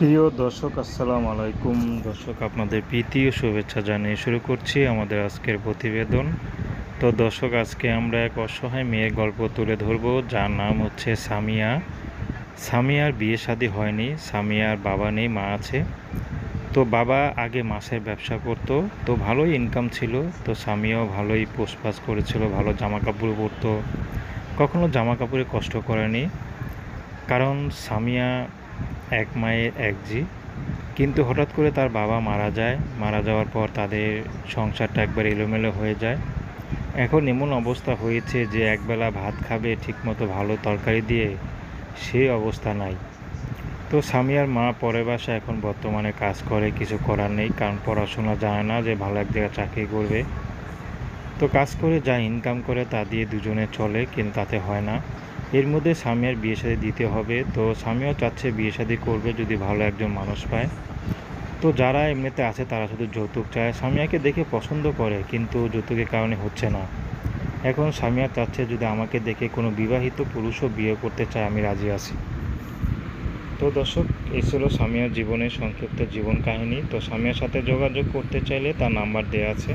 প্রিয় দর্শক, আসসালামু আলাইকুম। দর্শক, আপনাদের প্রীতি ও শুভেচ্ছা জানিয়ে শুরু করছি আমাদের আজকের প্রতিবেদন। তো দর্শক, আজকে আমরা এক অসহায় মেয়ের গল্প তুলে ধরবো, যার নাম হচ্ছে সামিয়া। সামিয়ার বিয়ে শাদী হয়নি, সামিয়ার বাবা নেই, মা আছে। তো বাবা আগে মাছের ব্যবসা করতো, তো ভালোই ইনকাম ছিল, তো স্বামীও ভালোই পোষপাস করেছিল, ভালো জামা কাপড় পরতো। কখনো জামা কাপড়ে কষ্ট করেনি, কারণ সামিয়া এক মায়ের এক জি কিন্তু হঠাৎ করে তার বাবা মারা যায়। মারা যাওয়ার পর তাদের সংসারটা একবার এলোমেলো হয়ে যায়। এখন এমন অবস্থা হয়েছে যে একবেলা ভাত খাবে, ঠিকমতো ভালো তরকারি দিয়ে সেই অবস্থা নাই। তো সামিয়ার মা পরের বাসা এখন বর্তমানে কাজ করে, কিছু করার নেই, কারণ পড়াশোনা জানে না যে ভালো এক জায়গায় চাকরি করবে। তো কাজ করে যা ইনকাম করে তা দিয়ে দুজনে চলে, কিন্তু তাতে হয় না। এর মধ্যে স্বামীর বিয়ে শাদী দিতে হবে। তো স্বামীও চাচ্ছে বিয়ে শাদী করবে যদি ভালো একজন মানুষ পায়। তো যারা এমনিতে আছে তারা শুধু যৌতুক চায়। স্বামীয়াকে দেখে পছন্দ করে, কিন্তু যৌতুকের কারণে হচ্ছে না। এখন স্বামীয়া চাচ্ছে যদি আমাকে দেখে কোনো বিবাহিত পুরুষও বিয়ে করতে চায়, আমি রাজি আছি। তো দর্শক, এই ছিল স্বামীয়ার জীবনের সংক্ষিপ্ত জীবন কাহিনী। তো স্বামীর সাথে যোগাযোগ করতে চাইলে তার নাম্বার দেওয়া আছে।